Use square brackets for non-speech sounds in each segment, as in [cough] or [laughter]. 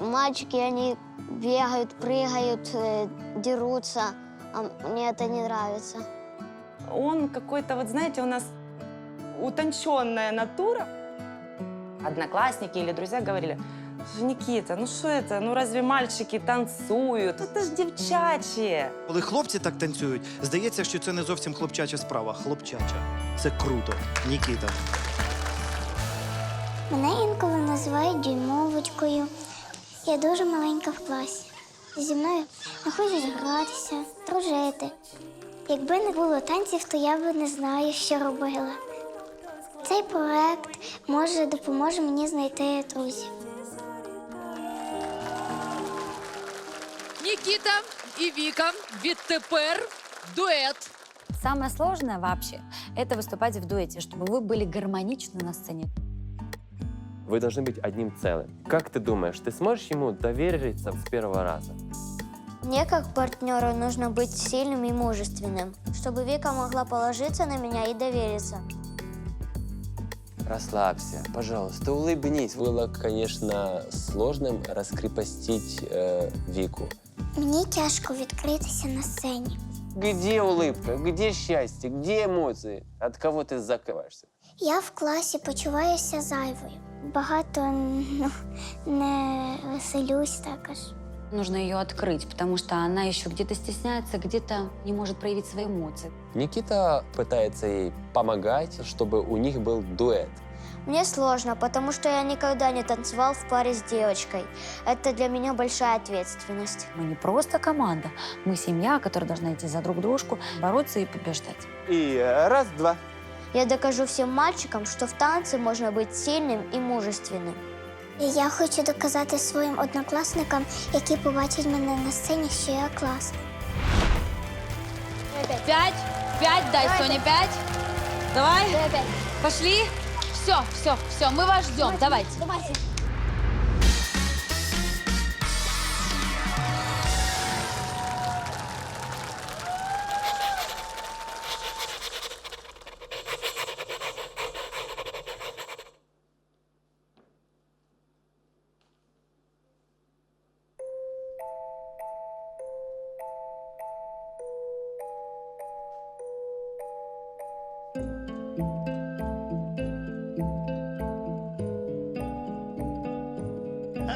мальчики, они бегают, прыгают, э, дерутся. А мне это не нравится. Он какой-то, вот знаете, у нас утонченная натура. Одноклассники или друзья говорили, «Слушай, Никита, ну что это? Ну разве мальчики танцуют? Это ж девчачье. Коли хлопці так танцюють, здається, що це не зовсім хлопчача справа. Хлопчача. Це круто. Нікіта. Мене інколи називають дюймовочкою. Я дуже маленька в класі. Зі мною не хочуть гратися, дружити. Якби не було танців, то я би не знаю, що робила. Цей проект може допоможе мені знайти друзів. Нікіта і Віка відтепер дует. Самое сложное вообще – это выступать в дуэте, чтобы вы были гармоничны на сцене. Вы должны быть одним целым. Как ты думаешь, ты сможешь ему довериться с первого раза? Мне как партнеру нужно быть сильным и мужественным, чтобы Вика могла положиться на меня и довериться. Расслабься, пожалуйста, улыбнись. Было, конечно, сложным раскрепостить э, Вику. Мені тяжко відкритися на сцені. Где улыбка? Где счастье? Где эмоции? От кого ты закрываешься? Я в класі почуваюся зайвою. Багато ну, не веселюсь також. Нужно ее открыть, потому что она еще где-то стесняется, где-то не может проявить свои эмоции. Никита пытается ей помогать, чтобы у них был дуэт. Мне сложно, потому что я никогда не танцевал в паре с девочкой. Это для меня большая ответственность. Мы не просто команда, мы семья, которая должна идти за друг дружку, бороться и побеждать. И раз, два. Я докажу всем мальчикам, что в танце можно быть сильным и мужественным. І я хочу доказати своїм однокласникам, які побачать мене на сцені, що я класна. П'ять, п'ять, дай Соне п'ять. Давай. Пошли. Все, все, все, мы вас ждем. Давайте. Боже,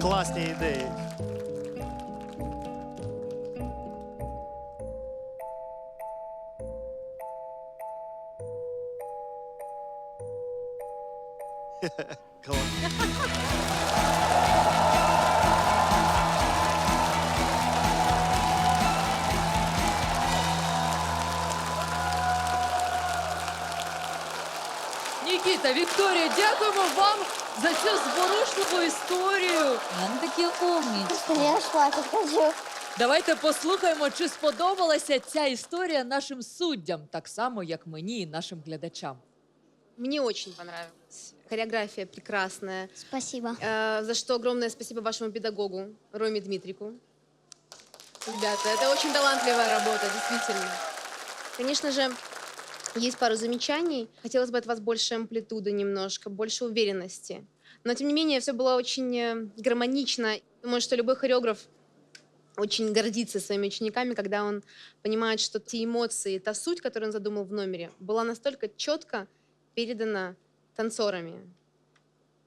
Класні ідеї. [laughs] Клас. Нікіта, Вікторія, дякуємо вам за цю зворушливу історію. Они такие умнички. Я плакать хочу. Давайте послухаємо, чи сподобалася ця історія нашим суддям, так само, як мені і нашим глядачам. Мне очень понравилось. Хореография прекрасная. Спасибо. Э, за что огромное спасибо вашему педагогу Роме Дмитрику. Ребята, это очень талантливая работа, действительно. Конечно же, есть пару замечаний. Хотелось бы от вас больше амплитуды немножко, больше уверенности. Но, тем не менее, все было очень э, гармонично. Думаю, что любой хореограф очень гордится своими учениками, когда он понимает, что те эмоции, та суть, которую он задумал в номере, была настолько четко передана танцорами.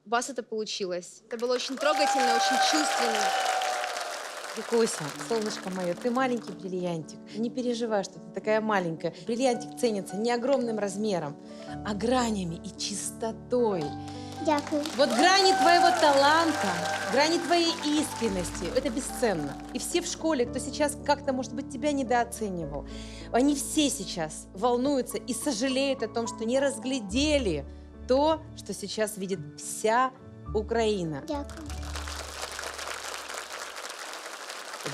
У вас это получилось. Это было очень трогательно, очень чувственно. Викуся, солнышко мое, ты маленький бриллиантик. Не переживай, что ты такая маленькая. Бриллиантик ценится не огромным размером, а гранями и чистотой. Дякую. Вот грани твоего таланта, грани твоей искренности, это бесценно. И все в школе, кто сейчас как-то, может быть, тебя недооценивал, они все сейчас волнуются и сожалеют о том, что не разглядели то, что сейчас видит вся Украина. Дякую.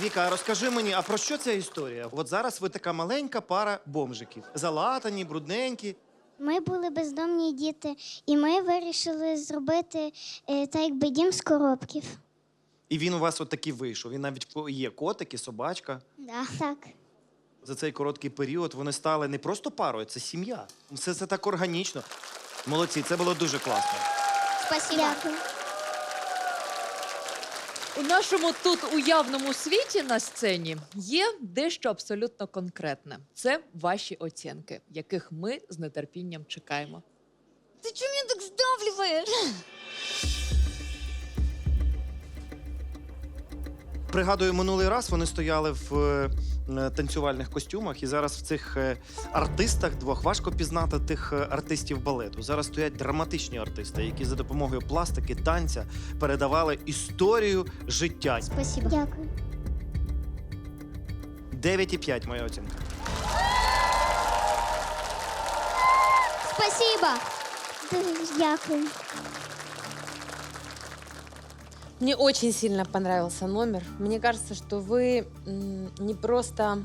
Віка, розкажи мені, а про що ця історія? От зараз ви така маленька пара бомжиків. Залатані, брудненькі. Ми були бездомні діти, і ми вирішили зробити е, так, якби дім з коробків. І він у вас от такий вийшов. Він навіть є котик і собачка. Да. Так. За цей короткий період вони стали не просто парою, це сім'я. Все це так органічно. Молодці, це було дуже класно. Спасибо. Дякую. У нашому тут уявному світі на сцені є дещо абсолютно конкретне. Це ваші оцінки, яких ми з нетерпінням чекаємо. Ти чому мене так здавлюєш? Пригадую, минулий раз вони стояли в е, танцювальних костюмах, і зараз в цих е, артистах двох важко пізнати тих е, артистів балету. Зараз стоять драматичні артисти, які за допомогою пластики, танця передавали історію життя. Спасибо. Дякую. 9,5 моя оцінка. Спасибо. Дуже дякую. Мне очень сильно понравился номер. Мне кажется, что вы не просто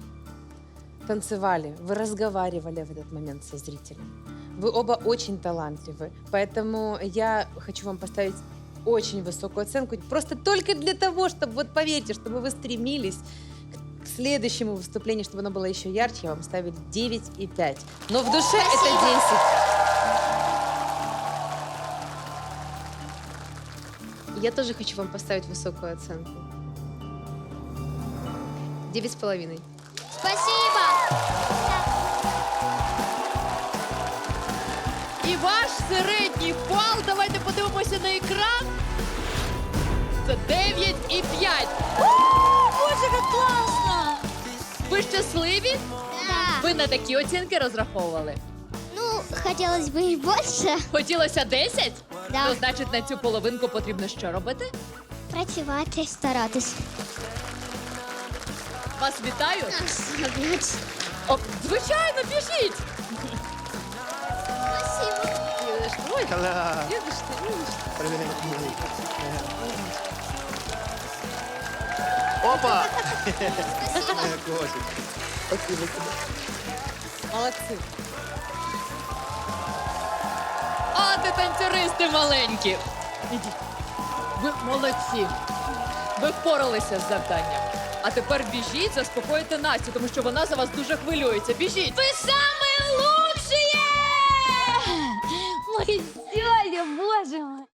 танцевали, вы разговаривали в этот момент со зрителем. Вы оба очень талантливы. Поэтому я хочу вам поставить очень высокую оценку. Просто только для того, чтобы, вот поверьте, чтобы вы стремились к следующему выступлению, чтобы оно было еще ярче, я вам ставлю 9,5. Но в душе это 10. Я тоже хочу вам поставить высокую оценку. Девять с половиной. Спасибо. І ваш середній бал, давайте подивимося на екран. Це 9 і 5. Боже, как классно. Ви щасливі? Да. Ви на такі оцінки розраховували? Ну, хотелось бы и больше. Хотілося 10? Да. То значить на цю половинку потрібно що робити? Працювати, старатись. Вас вітаю. О, звичайно, біжіть. Ой. Привіт. Опа! Котик. Молодцы. А ти танцюристи маленькі. Ви молодці. Ви впоралися з завданням. А тепер біжіть, заспокойте Настю, тому що вона за вас дуже хвилюється. Біжіть. Ви самые лучші! Мои сьогодні, боже мой.